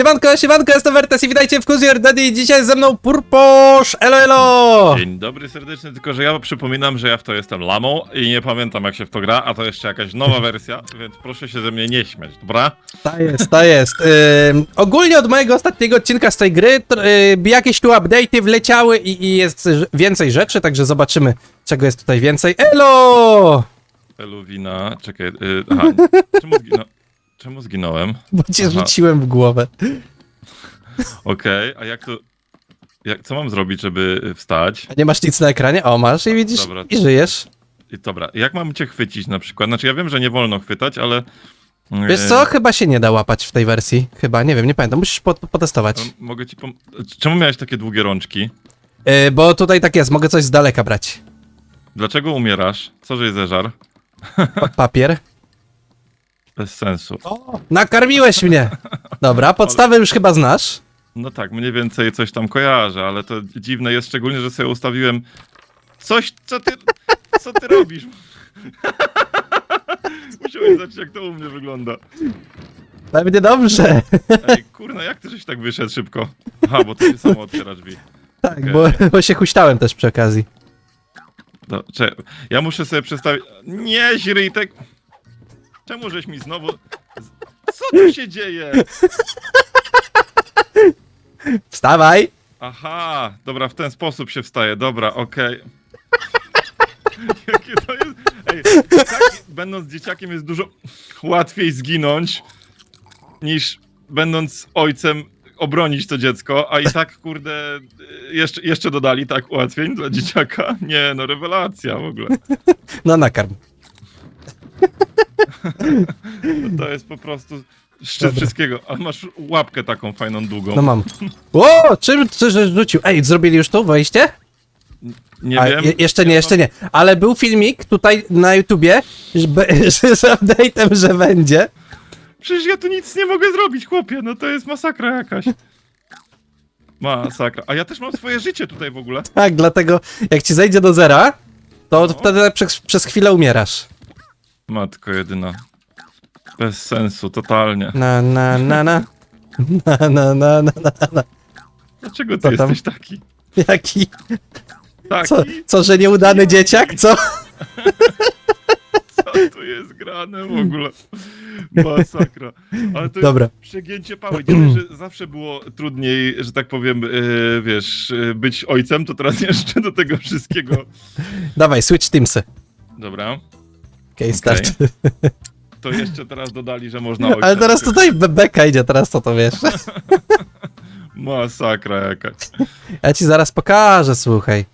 Siemanko, siemanko, jestem Wertes i witajcie w Kuzier Daddy i dzisiaj ze mną Purposz, elo elo! Dzień dobry serdecznie, tylko że ja przypominam, że ja w to jestem lamą i nie pamiętam jak się w to gra, a to jeszcze jakaś nowa wersja, więc proszę się ze mnie nie śmiać, dobra? Ta jest, ta jest. Ym, ogólnie od mojego ostatniego odcinka z tej gry tr- y, jakieś tu update'y wleciały i, i jest więcej rzeczy, także zobaczymy czego jest tutaj więcej. Elo! Eluwina, czekaj, yy, aha, czemu, zgino, czemu zginąłem? Bo cię Aha. rzuciłem w głowę. Okej, a jak to, jak, co mam zrobić, żeby wstać? A nie masz nic na ekranie? O, masz i widzisz, Dobra. i żyjesz. I dobra, jak mam cię chwycić na przykład? Znaczy ja wiem, że nie wolno chwytać, ale... yy, Wiesz co, chyba się nie da łapać w tej wersji. Chyba, nie wiem, nie pamiętam, musisz po- potestować. to Mogę ci pom- Czemu miałeś takie długie rączki? Y, bo tutaj tak jest, mogę coś z daleka brać. Dlaczego umierasz? Co żeś zeżar? Pa- papier. Bez sensu. Nakarmiłeś mnie! Dobra, podstawę już chyba znasz. No tak, mniej więcej coś tam kojarzę, ale to dziwne jest szczególnie, że sobie ustawiłem coś, co ty, co ty robisz? Musiałeś zobaczyć, jak to u mnie wygląda. Pewnie dobrze. Ej, kurna, jak ty żeś tak wyszedł szybko? Aha, bo to się samo otwiera drzwi. Tak, bo, bo się huśtałem też przy okazji. Cze- ja muszę sobie przedstawić... Nie, Źryjtek! Czemu żeś mi znowu... Co tu się dzieje? Wstawaj! Aha, dobra, w ten sposób się wstaje, dobra, okej. Jakie to jest... Ej, tak, będąc dzieciakiem jest dużo łatwiej zginąć, niż będąc ojcem obronić to dziecko, a i tak, kurde, jeszcze, jeszcze dodali tak ułatwień dla dzieciaka. Nie, no rewelacja w ogóle. No nakarm. To jest po prostu szczyt Dobra. wszystkiego. A masz łapkę taką fajną, długą. No mam. O, czym ty żeś rzucił? Ej, zrobili już tu wejście? Nie A, wiem. je, jeszcze nie, jeszcze nie. Ale był filmik tutaj na YouTubie, że, be- że z update'em, że będzie. Przecież ja tu nic nie mogę zrobić, chłopie, no to jest masakra jakaś. Masakra. A ja też mam swoje życie tutaj w ogóle. Tak, dlatego jak ci zejdzie do zera, to No. wtedy przez, przez chwilę umierasz. Matko jedyna. Bez sensu, totalnie. Na, na, na, na. Na, na, na, na, na. Dlaczego ty Co tam? jesteś taki? Jaki? Taki? Co, co, że nieudany dzieciak? Co? Co tu jest grane w ogóle? Masakra. Ale to Dobra. jest przegięcie pały. Dość, że zawsze było trudniej, że tak powiem, yy, wiesz, yy, być ojcem, to teraz jeszcze do tego wszystkiego. Dawaj, switch teamsy. Dobra. Okej, start. To jeszcze teraz dodali, że można ojca. Ale teraz tutaj bebeka idzie, teraz to to wiesz. Masakra jakaś. Ja ci zaraz pokażę, słuchaj.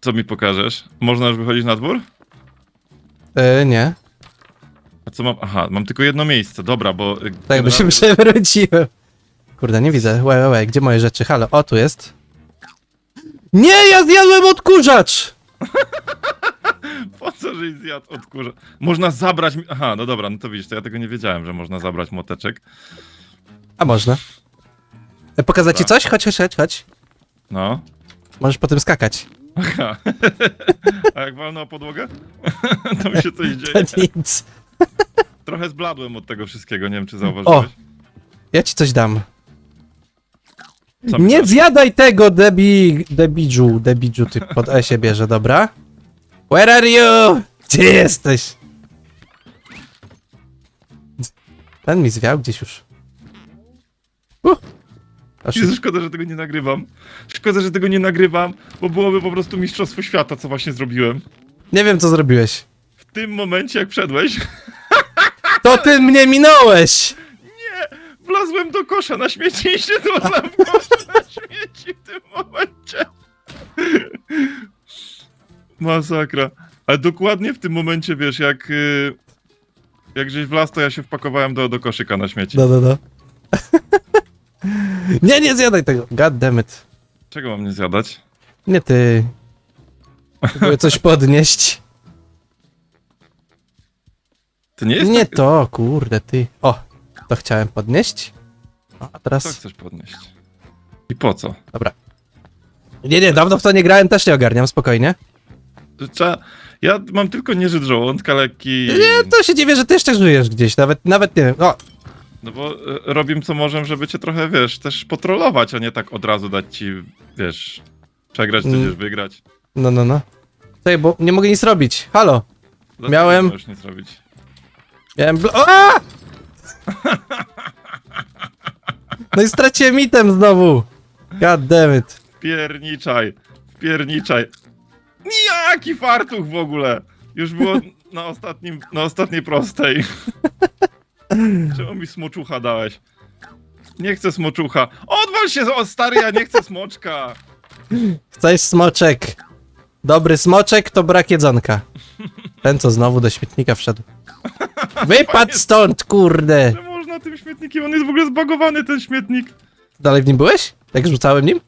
Co mi pokażesz? Można już wychodzić na dwór? Yy, nie. A co mam? Aha, mam tylko jedno miejsce, dobra, bo... y, Tak, bo się przewróciłem. Kurde, nie widzę. Łe, łe, łe, gdzie moje rzeczy? Halo, o, tu jest. Nie, ja zjadłem odkurzacz! Po co, żeś zjadł odkurza? Można zabrać... mi- Aha, no dobra, no to widzisz, to ja tego nie wiedziałem, że można zabrać moteczek. A można. E, Pokazać ci coś? Chodź, chodź, chodź, chodź. No. Możesz po tym skakać. Aha. A jak walnę o podłogę? to mi się coś To dzieje. nic. Trochę zbladłem od tego wszystkiego, nie wiem, czy zauważyłeś. Ja ci coś dam. Co mi Nie zjadaj tego, debi... debidżu. Debidżu ty pod E się bierze, dobra? Where are you? Gdzie jesteś? Ten mi zwiał gdzieś już. Uh. Jezu, szkoda, że tego nie nagrywam. Szkoda, że tego nie nagrywam, bo byłoby po prostu mistrzostwo świata, co właśnie zrobiłem. Nie wiem, co zrobiłeś. W tym momencie, jak wszedłeś, To ty mnie minąłeś! Wlazłem do kosza na śmieci i się dolam w na śmieci w tym momencie. Masakra. Ale dokładnie w tym momencie, wiesz, jak... y, Jak gdzieś wlazł, to ja się wpakowałem do, do koszyka na śmieci. No, no, no. nie, nie zjadaj tego. God damn it. Czego mam nie zjadać? Nie ty. Próbuję coś podnieść. To nie jest Nie tak... to, kurde, ty. O, to chciałem podnieść. O, a Co teraz... chcesz podnieść? I po co? Dobra. Nie, nie, dawno w to nie grałem, też nie ogarniam, spokojnie. Trzeba... Ja mam tylko nieżyt żołądka, lekki... Nie, to się dziwię, że ty jeszcze żyjesz gdzieś, nawet, nawet nie wiem. O, No bo e, robimy co możemy, żeby cię trochę, wiesz, też potrolować, a nie tak od razu dać ci, wiesz, przegrać, Mm. tudzież wygrać. No, no, no. Czekaj, bo nie mogę nic robić. Halo. Dlaczego Miałem- nie możesz nic robić? Miałem bl- A! No i straciłem item znowu. God damn it. Wpierniczaj, wpierniczaj. Jaki fartuch w ogóle! Już było na ostatnim, na ostatniej prostej. Czemu mi smoczucha dałeś? Nie chcę smoczucha. Odwal się, o stary, ja nie chcę smoczka. Chcesz smoczek. Dobry smoczek to brak jedzonka. Ten, co znowu do śmietnika wszedł. Wypadł stąd, kurde! Że można tym śmietnikiem, on jest w ogóle zbagowany, ten śmietnik. Dalej w nim byłeś? Jak rzucałem nim?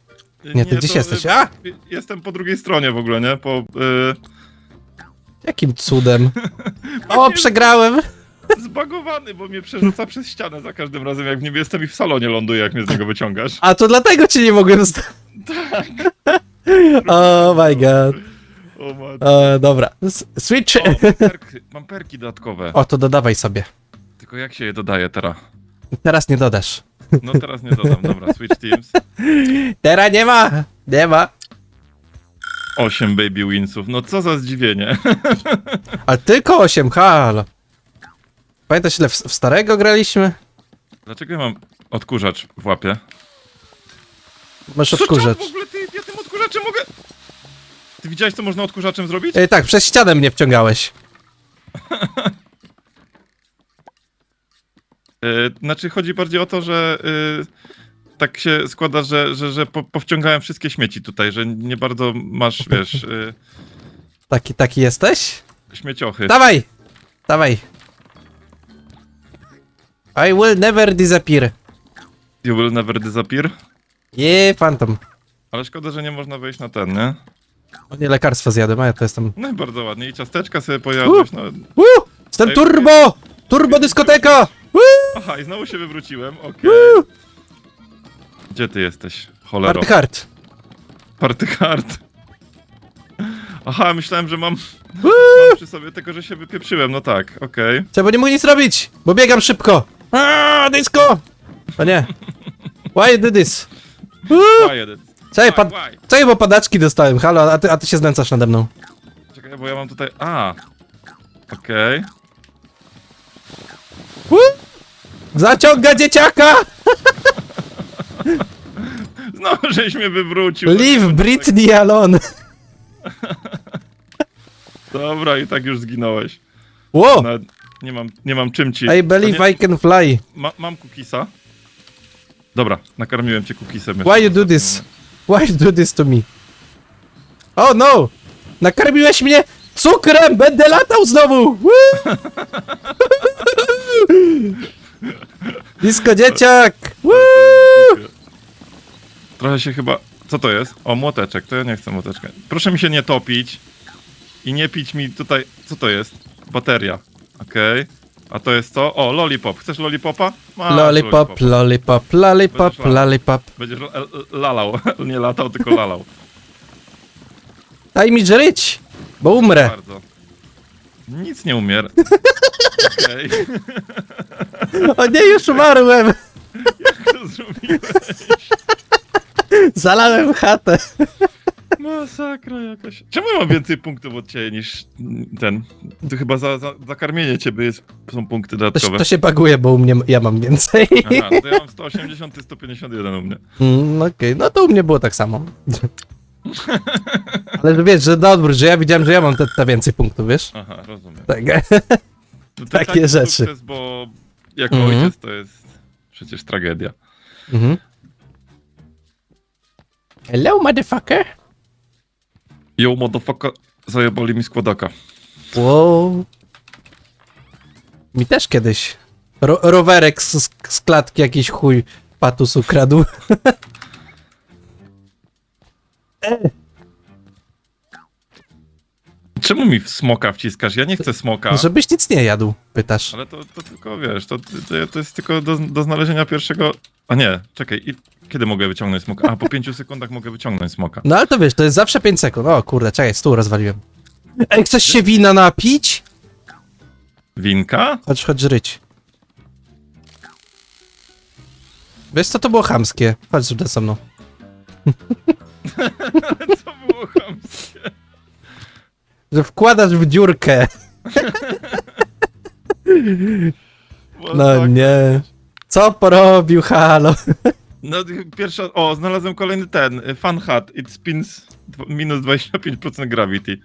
Nie, ty gdzieś jesteś. y, A! Jestem po drugiej stronie w ogóle, nie? Po, y, Jakim cudem? O, przegrałem! zbagowany, bo mnie przerzuca przez ścianę za każdym razem, jak w nim jestem i w salonie ląduję, jak mnie z niego wyciągasz. A to dlatego cię nie mogłem st- Tak. Oh my god. O, matko. E, dobra. S- Switch. O, mam, perki, mam perki dodatkowe. O, to dodawaj sobie. Tylko jak się je dodaje teraz? Teraz nie dodasz. No teraz nie dodam, dobra, Switch Teams. Teraz nie ma! Nie ma. 8 baby winsów, no co za zdziwienie. Ale tylko 8, halo. Pamiętasz ile w, w starego graliśmy? Dlaczego ja mam odkurzacz w łapie? Masz Co odkurzacz. czad w ogóle ty, ja tym odkurzaczem mogę... Ty widziałeś co można odkurzaczem zrobić? E, tak, przez ścianę mnie wciągałeś. Yy, znaczy chodzi bardziej o to, że yy, tak się składa, że, że, że po, powciągałem wszystkie śmieci tutaj, że nie bardzo masz, wiesz, yy, Taki, taki jesteś? śmieciochy. Dawaj! Dawaj. I will never disappear. You will never disappear. Yeah, phantom. Ale szkoda, że nie można wejść na ten, nie? O nie, lekarstwo zjadłem, a ja to jestem... No i bardzo ładnie. I ciasteczka sobie pojadłeś, no. Woo! Jestem Ej, turbo! Turbo dyskoteka! Woo! Aha, i znowu się wywróciłem, okej. Gdzie ty jesteś? Cholero. Party hard. Party hard. Aha, myślałem, że mam, mam przy sobie, tylko że się wypieprzyłem, no tak, okej. Trzeba nie mogę nic robić, bo biegam szybko. Aaaa, disco! O nie. Why do this? Jeden? Czekaj, why? Czekaj, bo padaczki dostałem, halo, a ty, a ty się znęcasz nade mną. Czekaj, bo ja mam tutaj... A. Okej. Woo! Zaciąga dzieciaka! Znowu żeś mnie wywrócił. Leave Britney alone. Dobra, i tak już zginąłeś. Wow, Nawet nie mam, nie mam czym ci... I believe I can fly. Ma, mam kukisa. Dobra, nakarmiłem cię kukisem. Why you do this? Why do this to me? Oh no! Nakarmiłeś mnie cukrem! Będę latał znowu! Woo! Disco dzieciak! Trochę się chyba... Co to jest? O, młoteczek. To ja nie chcę młoteczka. Proszę mi się nie topić. I nie pić mi tutaj... Co to jest? Bateria. Okej. A to jest co? O, lollipop. Chcesz lollipopa? Masz Lollipop, lollipop, lollipop, Będziesz latał. lollipop. Będziesz l- l- lalał. nie latał, tylko lalał. Daj mi żyć, bo umrę. Bardzo. Nic nie umier. Okej. O nie, już umarłem! To zrobiłem. Zalałem chatę. Masakra jakaś. Czemu ja mam więcej punktów od ciebie niż ten? To chyba za, za, za karmienie ciebie jest, są punkty To się, dodatkowe. to się baguje, bo u mnie ja mam więcej. Aha, to ja mam 180, ty 151 u mnie. Mm, Okej, no to u mnie było tak samo. Ale że wiesz, że na odwrót, że ja widziałem, że ja mam te, te więcej punktów, wiesz? Aha, rozumiem. Tak. No to Takie taki rzeczy. Sukces, bo jako Mhm. ojciec to jest przecież tragedia. Mhm. Hello, motherfucker. Yo, motherfucker, zajebali mi składaka. Wow. Mi też kiedyś. Ro rowerek z, z klatki jakiś chuj patus ukradł. Czemu mi w smoka wciskasz? Ja nie chcę smoka. Żebyś nic nie jadł, pytasz. Ale to, to tylko, wiesz, to, to, to jest tylko do, do znalezienia pierwszego... A nie, czekaj, i kiedy mogę wyciągnąć smoka? A, po pięciu sekundach mogę wyciągnąć smoka. No ale to wiesz, to jest zawsze 5 sekund. O kurde, czekaj, stół rozwaliłem. Ej, chcesz się wina napić? Winka? Chodź, chodź ryć. Wiesz co, to było chamskie. Chodź tutaj ze mną. Co było chamskie? Że wkładasz w dziurkę. No nie. Co porobił, halo? No pierwsza, o, znalazłem kolejny ten, y, fan hat, it spins dw- minus 25% gravity.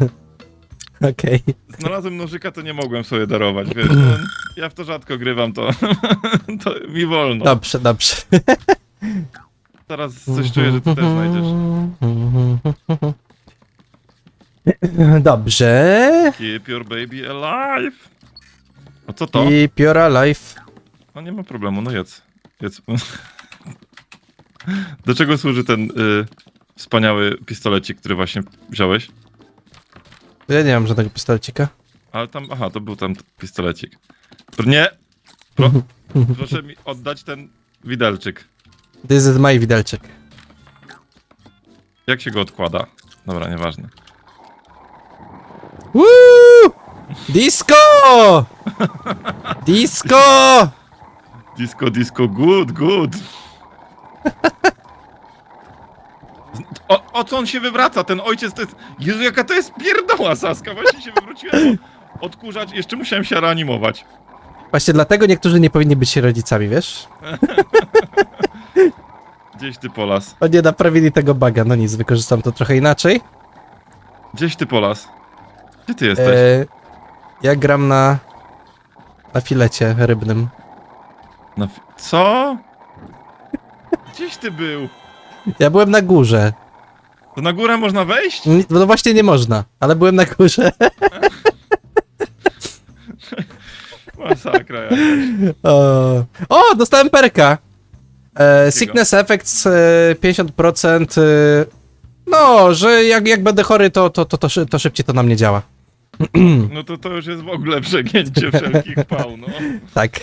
Okej. Znalazłem nożyka, to nie mogłem sobie darować, wiesz, no, ja w to rzadko grywam, to, to mi wolno. Dobrze, dobrze. Teraz coś czuję, że ty też znajdziesz. Dobrze. Keep your baby alive. No co to? I Piora Life. No nie ma problemu, no jedz. jedz. Do czego służy ten y, wspaniały pistolecik, który właśnie wziąłeś? Ja nie mam żadnego pistolecika. Ale tam, aha, to był tam pistolecik. Pr- Nie! Pro, proszę mi oddać ten widelczyk. This is my widelczyk. Jak się go odkłada? Dobra, nieważne. Woo! Disco! Disco! Disco, disco, good, good. O, o co on się wywraca? Ten ojciec to jest... Jezu, jaka to jest pierdoła, Saska. Właśnie się wywróciłem. Odkurzać, jeszcze musiałem się reanimować. Właśnie dlatego niektórzy nie powinni być rodzicami, wiesz? Gdzieś ty polas. Oni naprawili tego baga, no nic, wykorzystam to trochę inaczej. Gdzieś ty polas. Gdzie ty jesteś? E, ja gram na... na filecie rybnym. Co? Gdzieś ty był? Ja byłem na górze. To na górę można wejść? N- No właśnie nie można, ale byłem na górze. Masakra jakaś. O, o dostałem perka. E, sickness effects e, 50%. E, no, że jak, jak będę chory, to, to, to, to, szy- to szybciej to na mnie działa. No to to już jest w ogóle przegięcie wszelkich pał, no. Tak,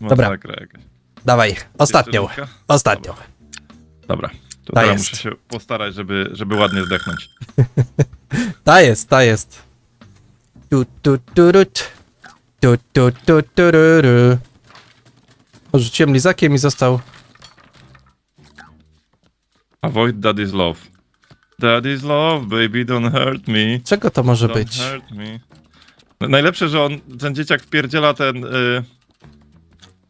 Dobra. Masakra jakaś. dawaj, ostatnią. Jeszcze rundka? Ostatnią. Dobra. To Ta teraz jest. muszę się postarać, żeby, żeby ładnie zdechnąć. Ta jest, ta jest. Tu, tu, tu, ru, t. tu, tu, tu, tu, ru, ru. O, Rzuciłem lizakiem i został. Avoid daddy's love. Daddy's love, baby, don't hurt me. Czego to może Don't być? hurt me. No, Najlepsze, że on, ten dzieciak wpierdziela ten, y,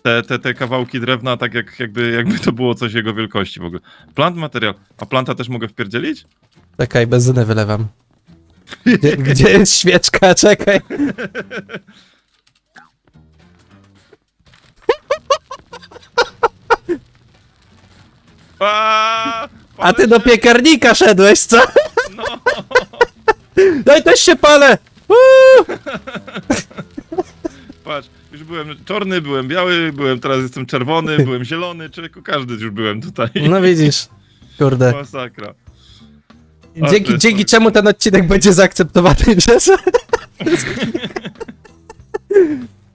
te, te, te kawałki drewna tak jak, jakby, jakby to było coś jego wielkości w ogóle. Plant materiał. A planta też mogę wpierdzielić? Czekaj, benzynę wylewam. Gdzie, gdzie jest świeczka? Czekaj. A, A ty do piekarnika szedłeś, co? No, i też się palę! Uuu! Patrz, już byłem czarny, byłem biały, byłem, teraz jestem czerwony, byłem zielony, człowieku, każdy już byłem tutaj. No widzisz. Kurde. Masakra. A, to Dzięki, jest dzięki czemu ten odcinek będzie zaakceptowany przez...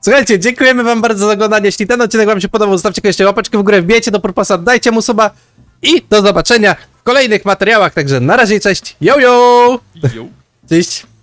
Słuchajcie, dziękujemy wam bardzo za oglądanie. Jeśli ten odcinek wam się podobał, zostawcie koniecznie łapeczkę w górę, wbijajcie do Purposa, dajcie mu suba i do zobaczenia w kolejnych materiałach. Także na razie, cześć, yo yo! Jo. Cześć!